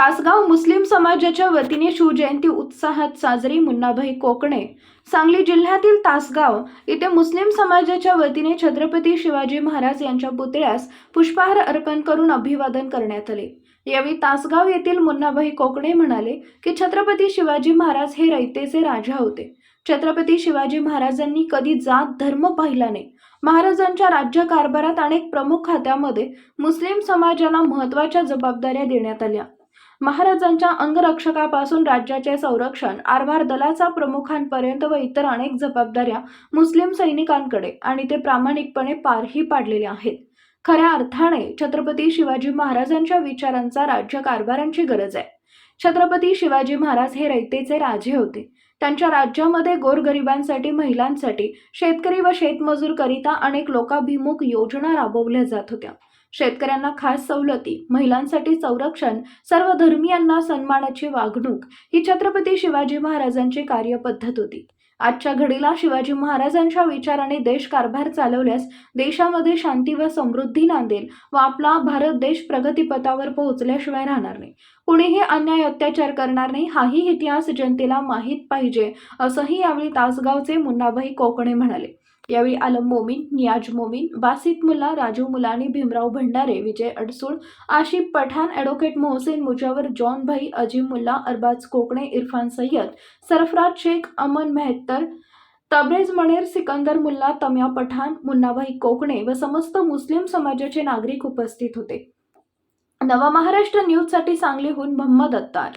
तासगाव मुस्लिम समाजाच्या वतीने शिवजयंती उत्साहात साजरी मुन्नाभाई कोकणे. सांगली जिल्ह्यातील तासगाव इथे मुस्लिम समाजाच्या वतीने छत्रपती शिवाजी महाराज यांच्या पुतळ्यास पुष्पहार अर्पण करून अभिवादन करण्यात आले. यावेळी तासगाव येथील मुन्नाभाई कोकणे म्हणाले की छत्रपती शिवाजी महाराज हे रयतेचे राजा होते. छत्रपती शिवाजी महाराजांनी कधी जात धर्म पाहिला नाही. महाराजांच्या राज्यकारभारात अनेक प्रमुख खात्यामध्ये मुस्लिम समाजाला महत्त्वाच्या जबाबदाऱ्या देण्यात आल्या. महाराजांच्या अंगरक्षकापासून राज्याचे संरक्षण आरभार दलाचा प्रमुखांपर्यंत व इतर अनेक जबाबदाऱ्या मुस्लिम सैनिकांकडे आणि ते प्रामाणिकपणे पारही पाडलेल्या आहेत. खऱ्या अर्थाने छत्रपती शिवाजी महाराजांच्या विचारांचा राज्य कारभारांची गरज आहे. छत्रपती शिवाजी महाराज हे रयतेचे राजे होते. त्यांच्या राज्यामध्ये गोरगरिबांसाठी महिलांसाठी शेतकरी व शेतमजूर करिता अनेक लोकाभिमुख योजना राबवल्या जात होत्या. शेतकऱ्यांना खास सवलती महिलांसाठी संरक्षण सर्व धर्मियांना सन्मानाची वागणूक ही छत्रपती शिवाजी महाराजांची कार्यपद्धत होती. आजच्या घडीला शिवाजी महाराजांच्या विचाराने देश कारभार चालवल्यास देशामध्ये शांती व समृद्धी नांदेल व आपला भारत देश प्रगतीपथावर पोहोचल्याशिवाय राहणार नाही. कुणीही अन्याय अत्याचार करणार नाही हाही इतिहास जनतेला माहीत पाहिजे असंही यावेळी तासगावचे मुन्नाभाई कोकणे म्हणाले. यावेळी आलम मोमीन नियाज मोमीन बासित मुल्ला राजू मुलानी भीमराव भंडारे विजय अडसूळ आशिफ पठाण ॲडव्होकेट मोहसेन मुजावर जॉन भाई अजिम मुल्ला अरबाज कोकणे इरफान सय्यद सरफराज शेख अमन मेहत्तर तब्रेज मणेर सिकंदर मुल्ला तम्या पठाण मुन्नाभाई कोकणे व समस्त मुस्लिम समाजाचे नागरिक उपस्थित होते. नवा महाराष्ट्र न्यूजसाठी सांगलीहून मोहम्मद अत्तार.